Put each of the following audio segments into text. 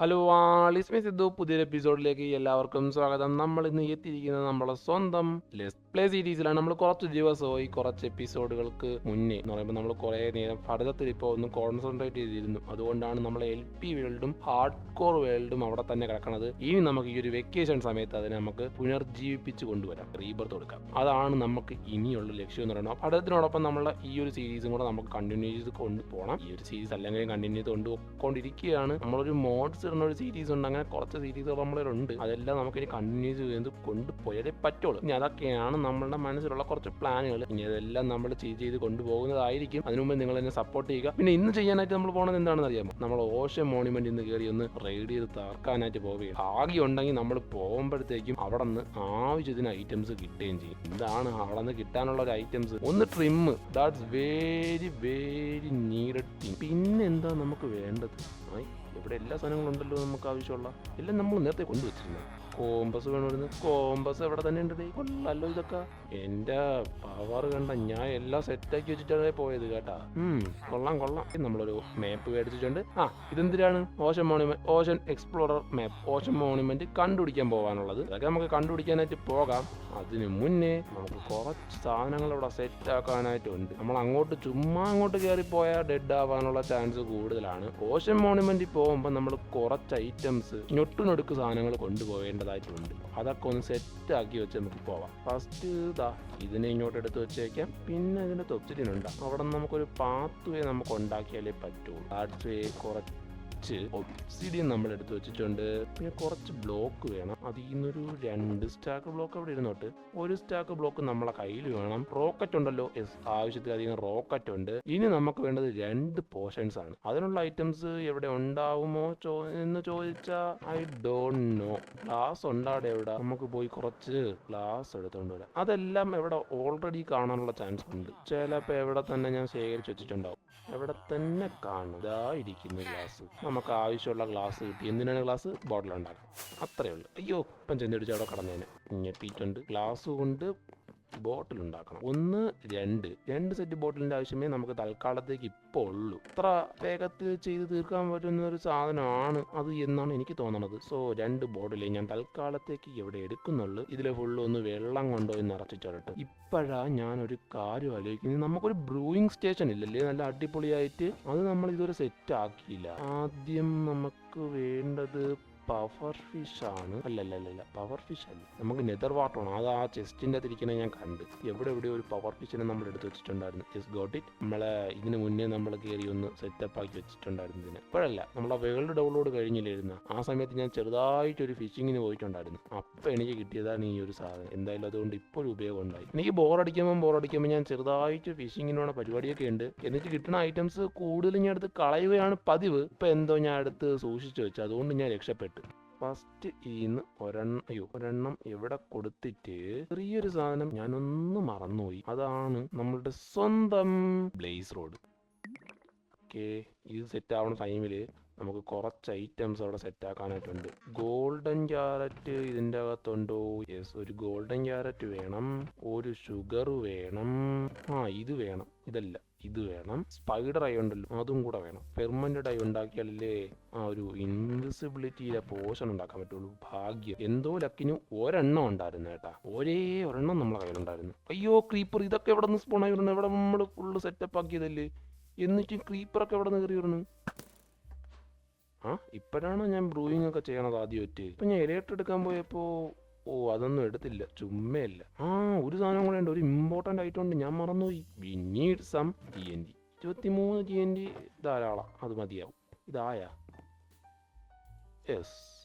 Hello ആളിസ്മി Sidhu പുതിയൊരു എപ്പിസോഡിലേക്ക് എല്ലാവർക്കും സ്വാഗതം. നമ്മൾ ഇന്ന് എത്തിയിരിക്കുന്നത് നമ്മുടെ സ്വന്തം പ്ലേ സീരീസിലാണ്. നമ്മൾ കുറച്ച് ദിവസമായി കുറച്ച് എപ്പിസോഡുകൾക്ക് മുന്നേ എന്ന് പറയുമ്പോൾ നമ്മൾ കുറേ നേരം പഠിതത്തിൽ ഇപ്പോൾ ഒന്ന് കോൺസെൻട്രേറ്റ് ചെയ്തിരുന്നു. അതുകൊണ്ടാണ് നമ്മൾ എൽ പി വേൾഡും ഹാർഡ് കോർ വേൾഡും അവിടെ തന്നെ കിടക്കുന്നത് ഇനി നമുക്ക് ഈ ഒരു വെക്കേഷൻ സമയത്ത് അതിനെ നമുക്ക് പുനർജീവിപ്പിച്ച് കൊണ്ടുവരാം. റീബർത്ത് കൊടുക്കാം. അതാണ് നമുക്ക് ഇനിയുള്ള ലക്ഷ്യം എന്ന് പറയുന്നത്. പഠനത്തിനോടൊപ്പം നമ്മളെ ഈ ഒരു സീരീസും കൂടെ നമുക്ക് കണ്ടിന്യൂ ചെയ്ത് കൊണ്ടുപോകണം ഈ ഒരു സീരീസ് അല്ലെങ്കിൽ കണ്ടിന്യൂ ചെയ്ത് കൊണ്ടുപോയിക്കൊണ്ടിരിക്കുകയാണ് നമ്മളൊരു മോഡ്സ് ഇടുന്ന ഒരു സീരീസ് ഉണ്ട്. അങ്ങനെ കുറച്ച് സീരീസുകൾ നമ്മളിലുണ്ട് അതെല്ലാം നമുക്ക് ഇനി കണ്ടിന്യൂ ചെയ്ത് കൊണ്ടുപോയാലേ പറ്റുള്ളൂ. ഇനി അതൊക്കെയാണ് നമ്മളുടെ മനസ്സിലുള്ള കുറച്ച് പ്ലാനുകൾ. ഇനി അതെല്ലാം നമ്മൾ ചെയ്ത് ചെയ്ത് കൊണ്ടുപോകുന്നതായിരിക്കും. അതിനു മുമ്പ് നിങ്ങൾ എന്നെ സപ്പോർട്ട് ചെയ്യുക. പിന്നെ ഇന്ന് ചെയ്യാനായിട്ട് നമ്മൾ പോകുന്നത് എന്താണെന്ന് അറിയാമോ? നമ്മൾ ഓഷൻ മോണുമെന്റ് ഇന്ന് കയറി ഒന്ന് റെയ്ഡ് ചെയ്ത് തകർക്കാനായിട്ട് പോവുകയാണ്. ഭാഗ്യം ഉണ്ടെങ്കിൽ നമ്മൾ പോകുമ്പോഴത്തേക്കും അവിടെ നിന്ന് ആവശ്യത്തിന് ഐറ്റംസ് കിട്ടുകയും ചെയ്യും. എന്താണ് അവിടെ നിന്ന് കിട്ടാനുള്ള ഒരു ഐറ്റംസ് ഒന്ന് trim that's very very need പിന്നെ എന്താ നമുക്ക് വേണ്ടത്? ആയി ഇവിടെ എല്ലാ സാധനങ്ങളും ഉണ്ടല്ലോ നമുക്ക് ആവശ്യമുള്ള. എല്ലാം നമ്മൾ നേരത്തെ കൊണ്ടുവച്ചിരുന്നു. കോമ്പസ് വേണമായിരുന്നു. കോമ്പസ് എവിടെ തന്നെ ഉണ്ട് കൊള്ളല്ലോ ഇതൊക്കെ. എന്റെ പവർ കണ്ട ഞാൻ എല്ലാം സെറ്റാക്കി വെച്ചിട്ടാണ് പോയത് കേട്ടാ. ഉം കൊള്ളാം കൊള്ളാം. നമ്മളൊരു മാപ്പ് മേടിച്ചിട്ടുണ്ട്. ആ ഇതെന്തിനാണ്? Ocean monument ocean explorer map ocean monument കണ്ടുപിടിക്കാൻ പോകാനുള്ളത് അതൊക്കെ നമുക്ക് കണ്ടുപിടിക്കാനായിട്ട് പോകാം. അതിന് മുന്നേ നമുക്ക് കുറച്ച് സാധനങ്ങൾ ഇവിടെ സെറ്റ് ആക്കാനായിട്ടുണ്ട് നമ്മൾ അങ്ങോട്ട് ചുമ്മാ അങ്ങോട്ട് കയറി പോയാൽ ഡെഡ് ആവാനുള്ള ചാൻസ് കൂടുതലാണ്. ഓഷൻ മോണുമെന്റിൽ പോകുമ്പോൾ നമ്മൾ കുറച്ച് ഐറ്റംസ് ഞൊട്ടുനൊടുക്ക് സാധനങ്ങൾ കൊണ്ടുപോകേണ്ടതായിട്ടുണ്ട്. അതൊക്കെ ഒന്ന് സെറ്റ് ആക്കി വെച്ച് നമുക്ക് പോവാം. ഫസ്റ്റ് ഇതാ ഇതിനെ ഇങ്ങോട്ട് എടുത്ത് വെച്ചേക്കാം. പിന്നെ ഇതിന്റെ തൊത്തിരിനുണ്ട് അവിടെ നമുക്കൊരു പാത്ത് വേ നമുക്ക് ഉണ്ടാക്കിയാലേ പറ്റുള്ളൂ. വേ കുറച്ച് ഒബ്സിഡിയൻ നമ്മൾ എടുത്ത് വെച്ചിട്ടുണ്ട്. പിന്നെ കുറച്ച് ബ്ലോക്ക് വേണം. അതിൽ നിന്നൊരു രണ്ട് സ്റ്റാക്ക് ബ്ലോക്ക് അവിടെ ഇരുന്നോട്ട് ഒരു സ്റ്റാക്ക് ബ്ലോക്ക് നമ്മളെ കയ്യിൽ വേണം. റോക്കറ്റ് ഉണ്ടല്ലോ. എസ് ആവശ്യത്തിലധികം റോക്കറ്റ് ഉണ്ട്. ഇനി നമുക്ക് വേണ്ടത് രണ്ട് പോർഷൻസ് ആണ്. അതിനുള്ള ഐറ്റംസ് എവിടെ ഉണ്ടാവുമോ ചോ എന്ന് ചോദിച്ചാൽ ഐ ഡോണ്ട് നോ ഗ്ലാസ് ഉണ്ടാടെ എവിടെ? നമുക്ക് പോയി കുറച്ച് ഗ്ലാസ് എടുത്തുകൊണ്ട് വരാം. അതെല്ലാം എവിടെ ഓൾറെഡി കാണാനുള്ള ചാൻസ് ഉണ്ട്. ചിലപ്പോൾ എവിടെ തന്നെ ഞാൻ ശേഖരിച്ച് വെച്ചിട്ടുണ്ടാവും. എവിടെ തന്നെ കാണും ഇരിക്കുന്ന ഗ്ലാസ്. നമുക്ക് ആവശ്യമുള്ള ഗ്ലാസ് കിട്ടി. എന്തിനാണ് ഗ്ലാസ്? ബോട്ടിൽ ഉണ്ടാക്കാം. അത്രേ ഉള്ളൂ. അയ്യോ ഇപ്പം ചെന്നിടിച്ചവിടെ കടന്നേനെ. ഞെട്ടിയിട്ടുണ്ട് ഗ്ലാസ് കൊണ്ട് ബോട്ടിൽ ഉണ്ടാക്കണം ഒന്ന് രണ്ട്. രണ്ട് സെറ്റ് ബോട്ടിലിന്റെ ആവശ്യമേ നമുക്ക് തൽക്കാലത്തേക്ക് ഇപ്പോൾ ഉള്ളൂ. ഇത്ര വേഗത്തിൽ ചെയ്ത് തീർക്കാൻ പറ്റുന്ന ഒരു സാധനമാണ് അത് എന്നാണ് എനിക്ക് തോന്നുന്നത് സോ രണ്ട് ബോട്ടിലെ ഞാൻ തൽക്കാലത്തേക്ക് എവിടെ എടുക്കുന്നുള്ളൂ. ഇതിലെ ഫുള്ള് ഒന്ന് വെള്ളം കൊണ്ടോ എന്ന് നിറച്ചിട്ട് ഇപ്പോഴാ ഞാൻ ഒരു കാര്യം ആലോചിക്കുന്നത്. നമുക്കൊരു ബ്രൂയിങ് സ്റ്റേഷൻ ഇല്ലല്ലേ? നല്ല അടിപൊളിയായിട്ട്. അത് നമ്മൾ ഇതുവരെ സെറ്റ് ആക്കിയില്ല. ആദ്യം നമുക്ക് പവർ ഫിഷ് ആണ്. അല്ലല്ല അല്ലല്ല പവർ ഫിഷ് അല്ല. നമുക്ക് നെതർ വാട്ടറാണ് അത് ആ ചെസ്റ്റിന്റെ തിരിക്കണേ ഞാൻ കണ്ട്. എവിടെ എവിടെ ഒരു പവർ ഫിഷിനെ നമ്മൾ എടുത്ത് വെച്ചിട്ടുണ്ടായിരുന്നു. ജസ്റ്റ് ഗോട്ട് ഇറ്റ് നമ്മളെ ഇതിന് മുന്നേ നമ്മൾ കയറി ഒന്ന് സെറ്റപ്പ് ആക്കി വെച്ചിട്ടുണ്ടായിരുന്നു ഇതിന്. ഇപ്പോഴല്ല നമ്മളെ വേൾഡ് ഡൗൺലോഡ് കഴിഞ്ഞില്ലായിരുന്നു. ആ സമയത്ത് ഞാൻ ചെറുതായിട്ട് ഒരു ഫിഷിങ്ങിന് പോയിട്ടുണ്ടായിരുന്നു. അപ്പം എനിക്ക് കിട്ടിയതാണ് ഈ ഒരു സാധനം. എന്തായാലും അതുകൊണ്ട് ഇപ്പോഴും ഉപയോഗം ഉണ്ടായി. എനിക്ക് ബോറടിക്കുമ്പോൾ ബോറടിക്കുമ്പോൾ ഞാൻ ചെറുതായിട്ട് ഫിഷിങ്ങിനുള്ള പരിപാടിയൊക്കെ ഉണ്ട്. എന്നിട്ട് കിട്ടുന്ന ഐറ്റംസ് കൂടുതൽ ഞാൻ എടുത്ത് കളയുകയാണ് പതിവ്. ഇപ്പം എന്തോ ഞാൻ എടുത്ത് സൂക്ഷിച്ചു വെച്ചു. അതുകൊണ്ട് ഞാൻ രക്ഷപ്പെട്ടു. ഫസ്റ്റ് ഈന്ന് ഒരെണ്ണം അയ്യോ ഒരെണ്ണം എവിടെ കൊടുത്തിട്ട് ചെറിയൊരു സാധനം ഞാനൊന്ന് മറന്നുപോയി. അതാണ് നമ്മളുടെ സ്വന്തം ബ്ലേസ് റോഡ് ഓക്കെ ഇത് സെറ്റ് ആവണ ടൈമിൽ നമുക്ക് കുറച്ച് ഐറ്റംസ് അവിടെ സെറ്റ് ആക്കാനായിട്ടുണ്ട്. ഗോൾഡൻ ക്യാരറ്റ് ഇതിന്റെ അകത്തുണ്ടോ? യെസ് ഒരു ഗോൾഡൻ ക്യാരറ്റ് വേണം. ഒരു ഷുഗർ വേണം. ആ ഇത് വേണം. ഇതല്ല ഇത് വേണം. സ്പൈഡർ ഐ ഉണ്ടല്ലോ അതും കൂടെ വേണം. പെർമനന്റ് ഐ ഉണ്ടാക്കിയാലല്ലേ ആ ഒരു ഇൻവിസിബിലിറ്റിയിലെ പോഷൻ ഉണ്ടാക്കാൻ പറ്റുള്ളൂ. ഭാഗ്യം. എന്തോ ലക്കിന് ഒരെണ്ണം ഉണ്ടായിരുന്നു കേട്ടാ. ഒരേ ഒരെണ്ണം നമ്മളെ കയ്യിലുണ്ടായിരുന്നു. അയ്യോ ക്രീപ്പർ ഇതൊക്കെ എവിടെ നിന്ന് സ്പോൺ ആയി വരുന്നു? എവിടെ നമ്മൾ ഫുള്ള് സെറ്റപ്പ് ആക്കിയതല്ലേ? എന്നിട്ടും ക്രീപ്പറൊക്കെ എവിടെ നിന്ന് കയറി വരുന്നു? ആ? ഇപ്പോഴാണോ ഞാൻ ബ്രൂയിങ് ഒക്കെ ചെയ്യണത് ആദ്യമായിട്ട്? ഇപ്പം ഞാൻ ഇലക്ട്രിക് എടുക്കാൻ പോയപ്പോൾ ഓ അതൊന്നും എടുത്തില്ല. ചുമ്മയല്ല. ആ ഒരു സാധനം കൂടെ ഉണ്ട്. ഒരു ഇമ്പോർട്ടന്റ് ഉണ്ട്. ഞാൻ മറന്നുപോയി. Need some G N D ഇരുപത്തിമൂന്ന് ജി എൻ ഡി ധാരാളം. അത് മതിയാവും. ഇതായ. യെസ്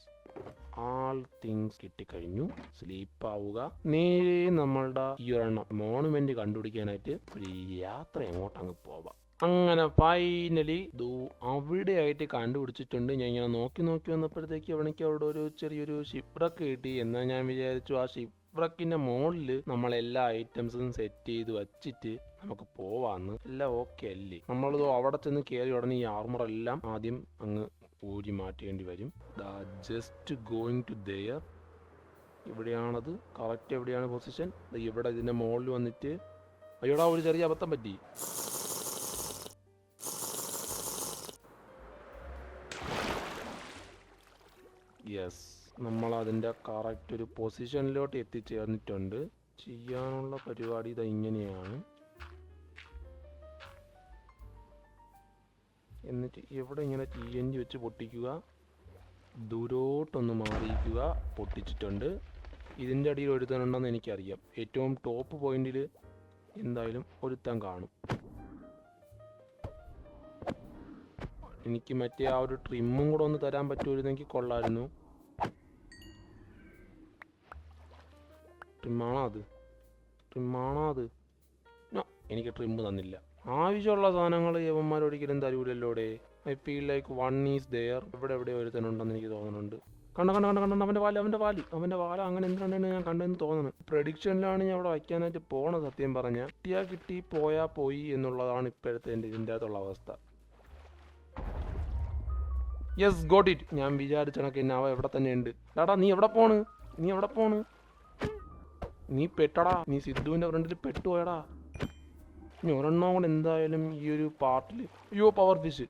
ആൾ തിങ്സ് കിട്ടിക്കഴിഞ്ഞു. സ്ലീപ്പ് ആവുക. നേരെ നമ്മളുടെ ഈ ഒരെണ്ണം മോണുമെന്റ് കണ്ടുപിടിക്കാനായിട്ട് ഒരു യാത്ര എങ്ങോട്ടങ്ങ് പോവാം. അങ്ങനെ ഫൈനലി ദൂ അവിടെയായിട്ട് കണ്ടുപിടിച്ചിട്ടുണ്ട്. ഞാൻ ഇങ്ങനെ നോക്കി നോക്കി വന്നപ്പോഴത്തേക്ക് അവനിക്ക് അവിടെ ഒരു ചെറിയൊരു ഷിപ്രക്ക് കിട്ടി. എന്നാൽ ഞാൻ വിചാരിച്ചു ആ ഷിപ്രക്കിന്റെ മുകളിൽ നമ്മൾ എല്ലാ ഐറ്റംസും സെറ്റ് ചെയ്ത് വച്ചിട്ട് നമുക്ക് പോവാന്ന്. എല്ലാം ഓക്കെ അല്ലേ? നമ്മളിത് അവിടെ ചെന്ന് കയറി ഉടനെ ഈ ആർമർ എല്ലാം ആദ്യം അങ്ങ് ഊരി മാറ്റേണ്ടി വരും. ജസ്റ്റ് ഗോയിങ് ടു ദയർ ഇവിടെയാണത്. കറക്റ്റ് എവിടെയാണ് പൊസിഷൻ ഇവിടെ ഇതിന്റെ മുകളിൽ വന്നിട്ട്. അയ്യോടാ ഒരു ചെറിയ അബദ്ധം പറ്റി. യെസ് നമ്മൾ അതിന്റെ കറക്റ്റ് ഒരു പൊസിഷനിലോട്ട് എത്തിച്ചേർന്നിട്ടുണ്ട്. ചെയ്യാനുള്ള പരിപാടി ഇത് ഇങ്ങനെയാണ്. എന്നിട്ട് എവിടെ ഇങ്ങനെ ടി എൻ ജി വെച്ച് പൊട്ടിക്കുക. ദൂരോട്ടൊന്ന് മാറിയിക്കുക പൊട്ടിച്ചിട്ടുണ്ട്. ഇതിന്റെ അടിയിൽ ഒരുത്തനുണ്ടെന്ന് എനിക്കറിയാം. ഏറ്റവും ടോപ്പ് പോയിന്റിൽ എന്തായാലും ഒരുത്തൻ കാണും. എനിക്ക് മറ്റേ ആ ഒരു ട്രിമ്മും കൂടെ ഒന്ന് തരാൻ പറ്റുമായിരുന്നെങ്കിൽ കൊള്ളായിരുന്നു ട്രിമ്മാണോ അത്? ട്രിമ്മാണോ അത്? നോ എനിക്ക് ട്രിമ്മ് തന്നില്ല. ആവശ്യമുള്ള സാധനങ്ങൾ യവന്മാരൊരിക്കലും തരൂലല്ലോടെ I feel like one is there ഇവിടെ എവിടെ ഒരുത്തനുണ്ടെന്ന് എനിക്ക് തോന്നുന്നുണ്ട്. കണ്ട കണ്ട കണ്ട കണ്ട അവന്റെ വാൽ അവന്റെ വാൽ അവന്റെ വാല അങ്ങനെ എന്തിനാണ് ഞാൻ കണ്ടെന്ന് തോന്നുന്നത് പ്രഡിക്ഷനിലാണ് ഞാൻ അവിടെ വയ്ക്കാനായിട്ട് പോണത് സത്യം പറഞ്ഞാൽ. കിട്ടിയാൽ കിട്ടി പോയാൽ പോയി എന്നുള്ളതാണ് ഇപ്പോഴത്തെ എന്റെ ഇതിന്റെ അകത്തുള്ള അവസ്ഥ. യെസ് ഗോട്ട് ഇറ്റ് ഞാൻ വിചാരിച്ച കണക്ക് എന്നെ അവ എവിടെ തന്നെ ഉണ്ട് എടാ നീ എവിടെ പോണ്? നീ എവിടെ പോണ്? നീ പെട്ടടാ. നീ സിദ്ധുവിന്റെ ഫ്രണ്ടിൽ പെട്ടുപോയടാ ഇനി ഒരെണ്ണം കൂടെ എന്തായാലും ഈ ഒരു പാർട്ടിൽ അയ്യോ പവർ ഫിഷ്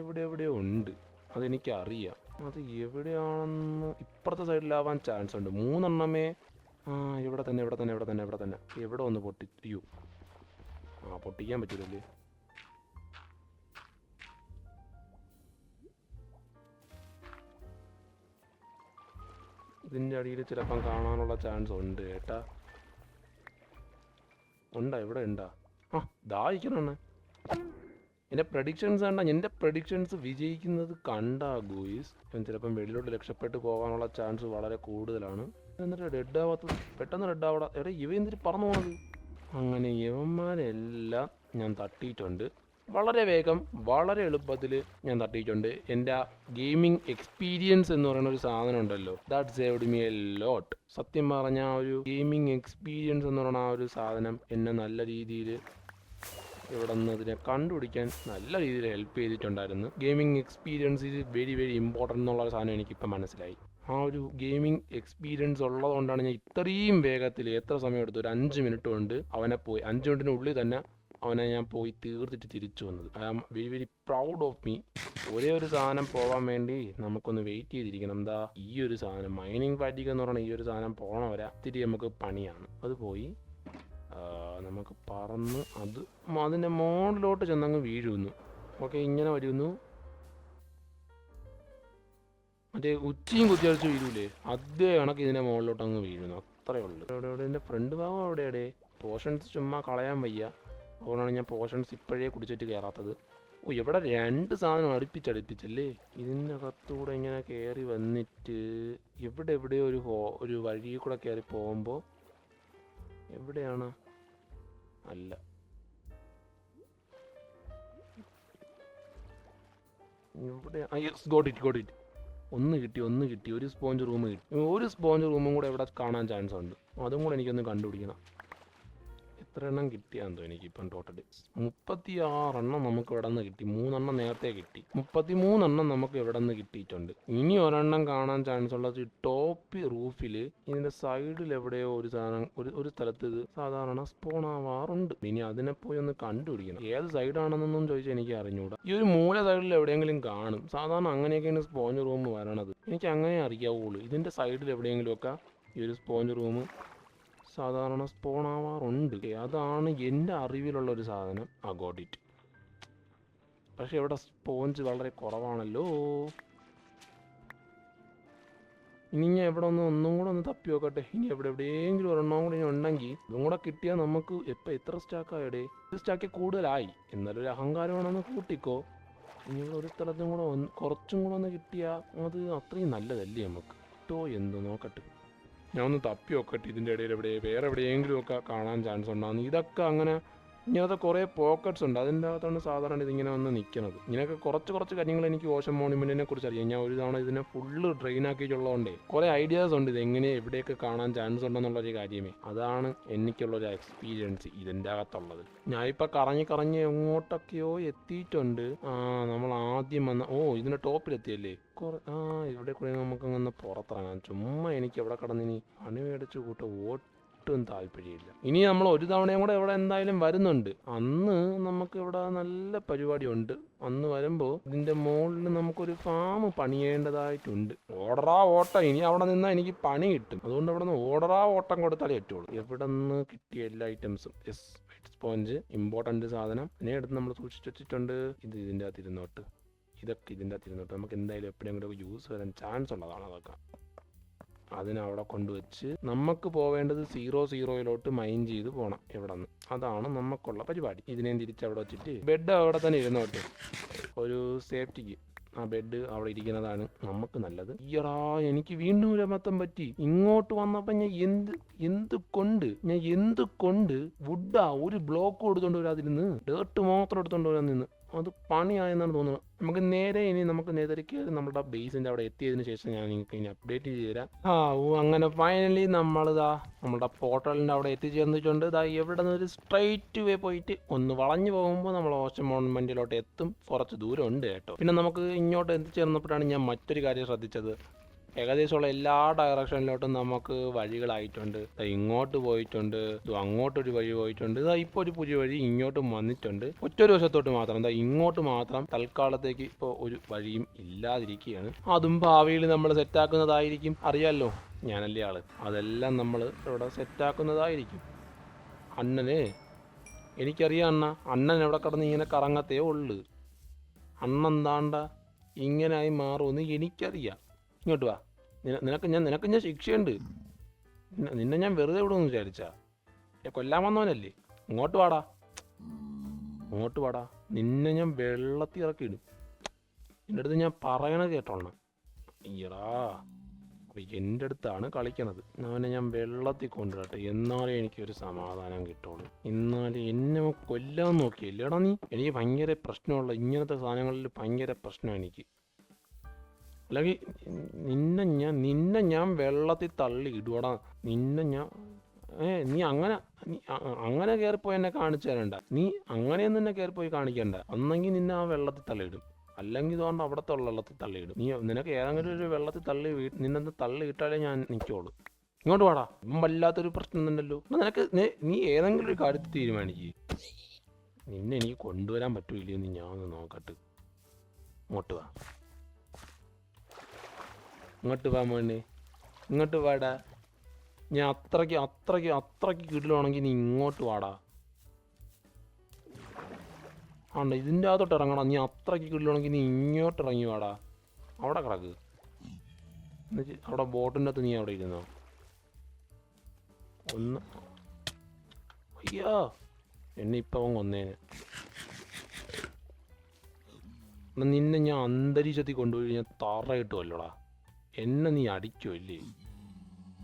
എവിടെ എവിടെയോ ഉണ്ട്. അതെനിക്കറിയാം. അത് എവിടെയാണെന്ന് ഇപ്പുറത്തെ സൈഡിലാവാൻ ചാൻസ് ഉണ്ട്. മൂന്നെണ്ണമേ. ആ ഇവിടെ തന്നെ ഇവിടെ തന്നെ ഇവിടെ തന്നെ ഇവിടെ തന്നെ. എവിടെ ഒന്ന് പൊട്ടി അയ്യോ. ആ പൊട്ടിക്കാൻ പറ്റൂലല്ലേ? ഇതിന്റെ അടിയിൽ ചിലപ്പം കാണാനുള്ള ചാൻസ് ഉണ്ട് കേട്ടാ ഉണ്ടാ? ഇവിടെ ഉണ്ടാ? ആ ദാഹിക്കണ എന്റെ പ്രഡിക്ഷൻസ് കണ്ട എന്റെ പ്രഡിക്ഷൻസ് വിജയിക്കുന്നത് കണ്ടാ ഗോയിസ്. ഞാൻ ചിലപ്പം വെളിയിലോട്ട് രക്ഷപ്പെട്ട് പോകാനുള്ള ചാൻസ് വളരെ കൂടുതലാണ്. എന്നിട്ട് ഡെഡ് ആവാത്ത പെട്ടെന്ന് ഡെഡ് ആവടാ. എടാ ഇവ എന്തിട്ട് പറന്നു പോണത്? അങ്ങനെ യവന്മാരെല്ലാം ഞാൻ തട്ടിയിട്ടുണ്ട്. വളരെ വേഗം വളരെ എളുപ്പത്തിൽ ഞാൻ തട്ടിയിട്ടുണ്ട്. എന്റെ ആ ഗെയിമിംഗ് എക്സ്പീരിയൻസ് എന്ന് പറയുന്ന ഒരു സാധനം ഉണ്ടല്ലോ. That saved me a lot സത്യം പറഞ്ഞ ആ ഒരു ഗെയിമിംഗ് എക്സ്പീരിയൻസ് എന്ന് പറയുന്ന ആ ഒരു സാധനം എന്നെ നല്ല രീതിയിൽ ഇവിടെ നിന്ന് ഇതിനെ കണ്ടുപിടിക്കാൻ നല്ല രീതിയിൽ ഹെൽപ്പ് ചെയ്തിട്ടുണ്ടായിരുന്നു. ഗെയിമിംഗ് എക്സ്പീരിയൻസ് ഇത് വെരി വെരി ഇമ്പോർട്ടന്റ് എന്നുള്ള ഒരു സാധനം എനിക്കിപ്പോൾ മനസ്സിലായി. ആ ഒരു ഗെയിമിംഗ് എക്സ്പീരിയൻസ് ഉള്ളതുകൊണ്ടാണ് ഞാൻ ഇത്രയും വേഗത്തിൽ എത്ര സമയം എടുത്തു? ഒരു അഞ്ച് മിനിറ്റ് കൊണ്ട് അവനെ പോയി അഞ്ച് മിനിറ്റിനുള്ളിൽ തന്നെ അവനെ ഞാൻ പോയി തീർത്തിട്ട് തിരിച്ചു വന്നത്. I am very very proud of me ഒരേ ഒരു സാധനം പോകാൻ വേണ്ടി നമുക്കൊന്ന് വെയിറ്റ് ചെയ്തിരിക്കണം. എന്താ ഈ ഒരു സാധനം മൈനിങ് പാറ്റിക്ക് എന്ന് പറയുന്ന ഈ ഒരു സാധനം പോകണ വരെ. ഇത്തിരി നമുക്ക് പണിയാണ്. അത് പോയി നമുക്ക് പറന്ന് അത് അതിന്റെ മോളിലോട്ട് ചെന്നങ്ങ് വീഴുന്നു. ഓക്കെ ഇങ്ങനെ വരുന്നു. മറ്റേ ഉച്ചയും കുത്തിയടിച്ച് വീഴൂലേ? അതേ കണക്ക് ഇതിന്റെ മുകളിലോട്ട് അങ്ങ് വീഴുന്നു. അത്രേ ഉള്ളൂ. എവിടെ എവിടെ എന്റെ ഫ്രണ്ട് ഭാഗം അവിടെ എവിടെ പോർഷൻസ് ചുമ്മാ കളയാൻ വയ്യ. അതുകൊണ്ടാണ് ഞാൻ പോഷൻസ് ഇപ്പോഴേ കുടിച്ചിട്ട് കയറാത്തത്. ഓ ഇവിടെ രണ്ട് സാധനം അടുപ്പിച്ചടുപ്പിച്ചല്ലേ? ഇതിനകത്തൂടെ ഇങ്ങനെ കയറി വന്നിട്ട് ഇവിടെ എവിടെയോ ഒരു ഹോ ഒരു വഴി കൂടെ കയറി പോകുമ്പോൾ എവിടെയാണ്? അല്ല. ഇവിടെ ഗോട്ട് ഇറ്റ് ഗോട്ട് ഇറ്റ് ഒന്ന് കിട്ടി ഒന്ന് കിട്ടി. ഒരു സ്പോഞ്ച് റൂം കിട്ടി. ഒരു സ്പോഞ്ച് റൂമും കൂടെ ഇവിടെ കാണാൻ ചാൻസ് ഉണ്ട്. അതും കൂടെ എനിക്കൊന്ന് കണ്ടുപിടിക്കണം. എത്ര എണ്ണം കിട്ടിയാന്തോ എനിക്കിപ്പം ടോട്ടൽ മുപ്പത്തി ആറെണ്ണം നമുക്ക് ഇവിടെ നിന്ന് കിട്ടി. മൂന്നെണ്ണം നേരത്തെ കിട്ടി. മുപ്പത്തി മൂന്നെണ്ണം നമുക്ക് ഇവിടെ നിന്ന് കിട്ടിയിട്ടുണ്ട്. ഇനി ഒരെണ്ണം കാണാൻ ചാൻസ് ഉള്ളത് ടോപ്പ് റൂഫിൽ ഇതിന്റെ സൈഡിൽ എവിടെയോ ഒരു സാധനം ഒരു ഒരു സ്ഥലത്ത് ഇത് സാധാരണ സ്പോൺ ആവാറുണ്ട്. ഇനി അതിനെ പോയി ഒന്ന് കണ്ടുപിടിക്കണം. ഏത് സൈഡാണെന്നൊന്നും ചോദിച്ചാൽ എനിക്ക് അറിഞ്ഞൂടാ. ഈ ഒരു മൂല സൈഡിൽ എവിടെയെങ്കിലും കാണും. സാധാരണ അങ്ങനെയൊക്കെയാണ് സ്പോഞ്ച് റൂം വരണത്. എനിക്ക് അങ്ങനെ അറിയാവുള്ളൂ. ഇതിന്റെ സൈഡിൽ എവിടെയെങ്കിലുമൊക്കെ ഈ ഒരു സ്പോഞ്ച് റൂം സാധാരണ സ്പോൺ ആവാറുണ്ട്. അതാണ് എന്റെ അറിവിലുള്ള ഒരു സാധനം അഗോഡിറ്റ് പക്ഷെ ഇവിടെ സ്പോഞ്ച് വളരെ കുറവാണല്ലോ. ഇനി ഞാൻ എവിടെ ഒന്ന് ഒന്നും കൂടെ ഒന്ന് തപ്പി നോക്കട്ടെ. ഇനി എവിടെ എവിടെയെങ്കിലും ഒരെണ്ണം കൂടി ഇനി ഉണ്ടെങ്കിൽ ഇതും കൂടെ കിട്ടിയാൽ നമുക്ക് എപ്പോൾ എത്ര സ്റ്റാക്കായിടെ സ്റ്റാക്കി കൂടുതലായി. എന്നാലും ഒരു അഹങ്കാരമാണെന്ന് കൂട്ടിക്കോ. ഇനി ഇവിടെ ഒരു സ്ഥലത്തും കൂടെ കുറച്ചും കൂടെ ഒന്ന് കിട്ടിയാൽ അത് അത്രയും നല്ലതല്ലേ നമുക്ക്? കിട്ടോ എന്ത് നോക്കട്ടെ. ഞാൻ ഒന്ന് നോക്കട്ടെ ഇതിന്റെ ഇടയിൽ എവിടെ വേറെ എവിടെയെങ്കിലും ഒക്കെ കാണാൻ ചാൻസ് ഉണ്ടാകുന്നു ഇതൊക്കെ അങ്ങനെ ഇങ്ങനത്തെ കുറേ പോക്കറ്റ്സ് ഉണ്ട്. അതിന്റെ അകത്താണ് സാധാരണ ഇതിങ്ങനെ വന്ന് നിൽക്കുന്നത് ഇങ്ങനെയൊക്കെ കുറച്ച് കുറച്ച് കാര്യങ്ങൾ എനിക്ക് ഓഷൻ മോണിമെന്റിനെ കുറിച്ച് അറിയാം. ഞാൻ ഒരു തവണ ഇതിനെ ഫുള്ള് ഡ്രെയിൻ ആക്കിയിട്ടുള്ളതുകൊണ്ടേ കുറേ ഐഡിയാസ് ഉണ്ട് ഇത് എങ്ങനെ എവിടെയൊക്കെ കാണാൻ ചാൻസ് ഉണ്ടെന്നുള്ളൊരു കാര്യമേ. അതാണ് എനിക്കുള്ളൊരു എക്സ്പീരിയൻസ് ഇതിന്റെ അകത്തുള്ളത് ഞാൻ ഇപ്പം കറങ്ങി കറങ്ങി എങ്ങോട്ടൊക്കെയോ എത്തിയിട്ടുണ്ട്. ആ നമ്മൾ ആദ്യം വന്ന ഓ ഇതിന്റെ ടോപ്പിലെത്തിയല്ലേ? കുറെ ആ ഇവിടെ കൂടെ നമുക്ക് അങ്ങനെ പുറത്തിറങ്ങാം. ചുമ്മാ എനിക്ക് എവിടെ കടന്നിനി പണി മേടിച്ച് കൂട്ട ഒട്ടും താല്പര്യമില്ല. ഇനി നമ്മൾ ഒരു തവണയും കൂടെ ഇവിടെ എന്തായാലും വരുന്നുണ്ട്. അന്ന് നമുക്ക് ഇവിടെ നല്ല പരിപാടി ഉണ്ട് അന്ന് വരുമ്പോൾ ഇതിന്റെ മുകളിൽ നമുക്കൊരു ഫാം പണിയേണ്ടതായിട്ടുണ്ട്. ഓടറാ ഓട്ടം. ഇനി അവിടെ നിന്നാൽ എനിക്ക് പണി കിട്ടും. അതുകൊണ്ട് അവിടെ നിന്ന് ഓടറാ ഓട്ടം കൊടുത്താലേ പറ്റുള്ളൂ. എവിടെ നിന്ന് കിട്ടിയ എല്ലാ ഐറ്റംസും യെസ് സ്പോഞ്ച് ഇമ്പോർട്ടന്റ് സാധനം. ഇതിനെ എടുത്ത് നമ്മൾ സൂക്ഷിച്ചു വെച്ചിട്ടുണ്ട്. ഇത് ഇതിന്റെ അകത്ത് ഇരുന്നോട്ട് ഇതൊക്കെ ഇതിന്റെ അകത്ത് ഇരുന്നോട്ട് നമുക്ക് എന്തായാലും എപ്പോഴെങ്കിലും യൂസ് വരാൻ ചാൻസ് ഉള്ളതാണ് അതൊക്കെ. അതിനവിടെ കൊണ്ടുവച്ച് നമുക്ക് പോവേണ്ടത് സീറോ സീറോയിലോട്ട് മൈൻ ചെയ്ത് പോകണം ഇവിടെ നിന്ന് അതാണ് നമുക്കുള്ള പരിപാടി. ഇതിനെയും തിരിച്ച് അവിടെ വെച്ചിട്ട് ബെഡ് അവിടെ തന്നെ ഇരുന്നോട്ടെ ഒരു സേഫ്റ്റിക്ക് ആ ബെഡ് അവിടെ ഇരിക്കുന്നതാണ് നമുക്ക് നല്ലത്. ഈയടാ എനിക്ക് വീണ്ടും ഒരു അബദ്ധം പറ്റി. ഇങ്ങോട്ട് വന്നപ്പോൾ ഞാൻ എന്ത് എന്ത് കൊണ്ട് ഞാൻ എന്ത് കൊണ്ട് വുഡാ ഒരു ബ്ലോക്ക് കൊടുത്തോണ്ട് വരാതിരുന്ന് ഡേർട്ട് മാത്രം എടുത്തോണ്ട് വരാൻ നിന്ന്. അത് പണിയായെന്നാണ് തോന്നുന്നത്. നമുക്ക് നേരെ ഇനി നമുക്ക് നേതൃക്ക് നമ്മുടെ ബേസിന്റെ അവിടെ എത്തിയതിന് ശേഷം ഞാൻ നിങ്ങൾക്ക് ഇനി അപ്ഡേറ്റ് ചെയ്ത് തരാം ആ ഓ അങ്ങനെ ഫൈനലി നമ്മളിതാ നമ്മുടെ പോർട്ടലിന്റെ അവിടെ എത്തിച്ചേർന്നിട്ടുണ്ട് ഇതാ എവിടെ നിന്ന് ഒരു സ്ട്രൈറ്റ് വേ പോയിട്ട് ഒന്ന് വളഞ്ഞു പോകുമ്പോൾ നമ്മൾ ഓശം മോൺമെന്റിലോട്ട് എത്തും. കുറച്ച് ദൂരം ഉണ്ട് കേട്ടോ. പിന്നെ നമുക്ക് ഇങ്ങോട്ട് എത്തിച്ചേർന്നപ്പോഴാണ് ഞാൻ മറ്റൊരു കാര്യം ശ്രദ്ധിച്ചത്. ഏകദേശമുള്ള എല്ലാ ഡയറക്ഷനിലോട്ടും നമുക്ക് വഴികളായിട്ടുണ്ട്. ഇങ്ങോട്ട് പോയിട്ടുണ്ട് അങ്ങോട്ടൊരു വഴി പോയിട്ടുണ്ട് ഇതാ ഇപ്പോൾ ഒരു പുതിയ വഴി ഇങ്ങോട്ടും വന്നിട്ടുണ്ട്. ഒറ്റൊരു വശത്തോട്ട് മാത്രം എന്താ ഇങ്ങോട്ട് മാത്രം തൽക്കാലത്തേക്ക് ഇപ്പോൾ ഒരു വഴിയും ഇല്ലാതിരിക്കുകയാണ്. അതും ഭാവിയിൽ നമ്മൾ സെറ്റാക്കുന്നതായിരിക്കും അറിയാലോ ഞാനല്ലേ ആൾ. അതെല്ലാം നമ്മൾ ഇവിടെ സെറ്റാക്കുന്നതായിരിക്കും അണ്ണന് എനിക്കറിയാം അണ്ണ അണ്ണൻ എവിടെ കിടന്ന് ഇങ്ങനെ കറങ്ങത്തേ ഉള്ളു. അണ്ണൻ താണ്ട ഇങ്ങനായി മാറുമെന്ന് എനിക്കറിയാം. ഇങ്ങോട്ട് വാ. നിനക്ക് ഞാൻ നിനക്ക് ഞാൻ ശിക്ഷയുണ്ട്. നിന്നെ- ഞാൻ വെറുതെ വിടുമെന്ന് വിചാരിച്ചാ. കൊല്ലാൻ വന്നവനല്ലേ? ഇങ്ങോട്ട് വാടാ. ഇങ്ങോട്ട് വാടാ. നിന്നെ ഞാൻ വെള്ളത്തിൽ ഇറക്കിയിടും എന്റെ അടുത്ത് ഞാൻ പറയണത് കേട്ടോളണം ഈടാ. എന്റെ അടുത്താണ് കളിക്കണത്. അവനെ ഞാൻ വെള്ളത്തിൽ കൊണ്ടുവരട്ടെ. എന്നാലേ എനിക്കൊരു സമാധാനം കിട്ടുള്ളൂ. എന്നാലും എന്നെ കൊല്ലാൻ നോക്കിയില്ലേടാ നീ? എനിക്ക് ഭയങ്കര പ്രശ്നമുള്ള ഇങ്ങനത്തെ സാധനങ്ങളിൽ ഭയങ്കര പ്രശ്നം എനിക്ക്. അല്ലെങ്കിൽ നിന്നെ ഞാൻ നിന്നെ ഞാൻ വെള്ളത്തിൽ തള്ളി ഇടുവടാ. നിന്നെ ഞാൻ ഏ നീ അങ്ങനെ അങ്ങനെ കയറിപ്പോയി എന്നെ കാണിച്ചു തരണ്ട. നീ അങ്ങനെയൊന്നും എന്നെ കയറിപ്പോയി കാണിക്കണ്ട. ഒന്നെങ്കിൽ നിന്നെ ആ വെള്ളത്തിൽ തള്ളിയിടും. അല്ലെങ്കിൽ ഇതുകൊണ്ട് അവിടത്തെ വെള്ളത്തിൽ തള്ളിയിടും. നീ നിനക്ക് ഏതെങ്കിലും ഒരു വെള്ളത്തിൽ തള്ളി നിന്നെ തള്ളി ഇട്ടാലേ ഞാൻ നിൽക്കുള്ളൂ. ഇങ്ങോട്ട് വാടാ. വല്ലാത്തൊരു പ്രശ്നം ഉണ്ടല്ലോ നിനക്ക് നീ- ഏതെങ്കിലും ഒരു കാര്യത്തിൽ തീരുമാനിക്കുക നിന്നെ എനിക്ക് കൊണ്ടുവരാൻ പറ്റൂല്ലയോ എന്ന് ഞാൻ ഒന്ന് നോക്കട്ടെ. ഇങ്ങോട്ട് വാ. ഇങ്ങോട്ട് വാ മോനെ. ഇങ്ങോട്ട് വാടാ. ഞാൻ അത്രയ്ക്ക് അത്രയ്ക്ക് അത്രയ്ക്ക് കിടലുവാണെങ്കിൽ നീ ഇങ്ങോട്ട് വാടാ. ആണ്ട ഇതിന്റെ അകത്തോട്ട് ഇറങ്ങണം. നീ അത്രയ്ക്ക് കിടലുവാണെങ്കിൽ നീ ഇങ്ങോട്ട് ഇറങ്ങി വാടാ. അവിടെ കിടക്ക്. എന്നുവെച്ച് അവിടെ ബോട്ടിന്റെ അകത്ത് നീ അവിടെ ഇരുന്നോ. ഒന്ന്. അയ്യോ. എന്നെ ഇപ്പം അവൻ കൊന്നേനെ. നിന്നെ ഞാൻ അന്തരീക്ഷത്തിൽ കൊണ്ടുപോയി ഞാൻ തറ കിട്ടുമല്ലോടാ എന്നെ നീ അടിക്കോ ഇല്ലേ?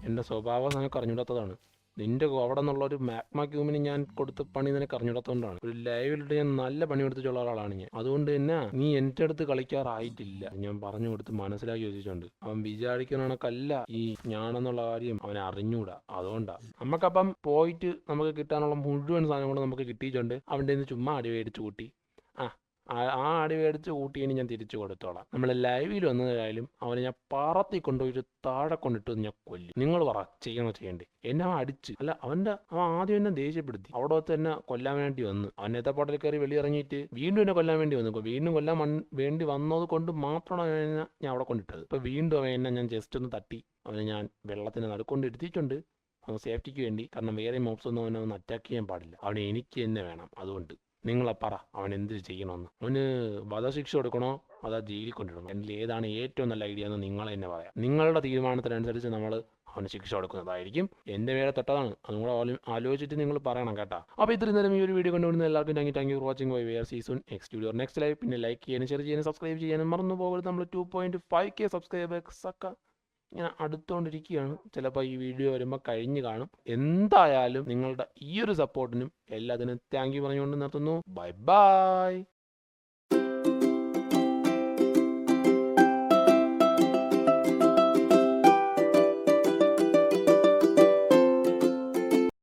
എന്റെ സ്വഭാവം നിനക്ക് അറിഞ്ഞൂടാത്തതാണ് നിന്റെ അവിടെ നിന്നുള്ള ഒരു മാഗ്മ ക്യൂമിന് ഞാൻ കൊടുത്ത പണി നിനക്ക് അറിഞ്ഞിടത്തോണ്ടാണ് ഒരു ലൈവിലിട്ട് ഞാൻ നല്ല പണി കൊടുത്തിട്ടുള്ള ഒരാളാണ് ഞാൻ. അതുകൊണ്ട് തന്നെ നീ എന്റെ അടുത്ത് കളിക്കാറായിട്ടില്ല. ഞാൻ പറഞ്ഞു കൊടുത്ത് മനസ്സിലാക്കി വെച്ചിട്ടുണ്ട്. അവൻ വിചാരിക്കണ കണക്കല്ല ഈ ഞാനെന്നുള്ള കാര്യം അവനെ അറിഞ്ഞൂടാ അതുകൊണ്ടാ. നമുക്കപ്പം പോയിട്ട് നമുക്ക് കിട്ടാനുള്ള മുഴുവൻ സാധനങ്ങളും നമുക്ക് കിട്ടിയിട്ടുണ്ട്. അവന്റെ ചുമ്മാ അടി മേടിച്ചു കൂട്ടി. ആ ആ- അടി മേടിച്ച് കൂട്ടിയതിന് ഞാൻ തിരിച്ചു കൊടുത്തോളാം. നമ്മൾ ലൈവിൽ വന്നതായാലും അവനെ ഞാൻ പറത്തി കൊണ്ടുപോയിട്ട് താഴെ കൊണ്ടിട്ട് ഞാൻ കൊല്ലും. നിങ്ങൾ പറ ചെയ്യണോ ചെയ്യണ്ടേ? എന്നെ അവൻ അടിച്ച് അല്ല അവന്റെ അവൻ ആദ്യം എന്നെ ദേഷ്യപ്പെടുത്തി. അവിടെ തന്നെ കൊല്ലാൻ വേണ്ടി വന്നു. അവൻ എത്തപ്പാട്ടിൽ കയറി വെളിയിറങ്ങിയിട്ട് വീണ്ടും എന്നെ കൊല്ലാൻ വേണ്ടി വന്നു. വീണ്ടും കൊല്ലാൻ വേണ്ടി വന്നത് കൊണ്ട് മാത്രമാണ് ഞാൻ അവിടെ കൊണ്ടിട്ടത്. ഇപ്പൊ വീണ്ടും അവൻ എന്നെ ഞാൻ ജസ്റ്റ് ഒന്ന് തട്ടി. അവനെ ഞാൻ വെള്ളത്തിന് നടുക്കൊണ്ട് എടുത്തിട്ടുണ്ട്. സേഫ്റ്റിക്ക് വേണ്ടി. കാരണം വേറെ മോബ്സ് ഒന്നും അവനെ ഒന്ന് അറ്റാക്ക് ചെയ്യാൻ പാടില്ല. അവനെ എനിക്ക് തന്നെ വേണം അതുകൊണ്ട്. നിങ്ങളെ പറ. അവൻ എന്ത് ചെയ്യണമെന്ന്. അവന് വധശിക്ഷ കൊടുക്കണോ? അതാ ജയിലിൽ കൊണ്ടിടണം എന്നിൽ ഏതാണ് ഏറ്റവും നല്ല ഐഡിയ എന്ന് നിങ്ങൾ തന്നെ പറയാം. നിങ്ങളുടെ തീരുമാനത്തിനനുസരിച്ച് നമ്മൾ അവന് ശിക്ഷ കൊടുക്കുന്നതായിരിക്കും. എന്റെ പേരെ തൊട്ടതാണ്. അതും കൂടെ ആലോചിച്ചിട്ട് നിങ്ങൾ പറയണം കേട്ടോ. അപ്പോൾ ഇത്രയും നേരം ഈ ഒരു വീഡിയോ കൊണ്ടുവരുന്ന എല്ലാവർക്കും thank you thank you for watching why where season next video next live പിന്നെ ലൈക്ക് ചെയ്യാനും ഷെയർ ചെയ്യാനും സബ്സ്ക്രൈബ് ചെയ്യാനും മറന്നു പോകരുത്. നമ്മൾ two point five K subscribers ഒക്കെ ഇങ്ങനെ അടുത്തുകൊണ്ടിരിക്കുകയാണ് ചിലപ്പോൾ ഈ വീഡിയോ വരുമ്പോൾ കഴിഞ്ഞ് കാണും. എന്തായാലും നിങ്ങളുടെ ഈ ഒരു സപ്പോർട്ടിനും എല്ലാത്തിനും താങ്ക് യു പറഞ്ഞുകൊണ്ട് നിർത്തുന്നു. Bye bye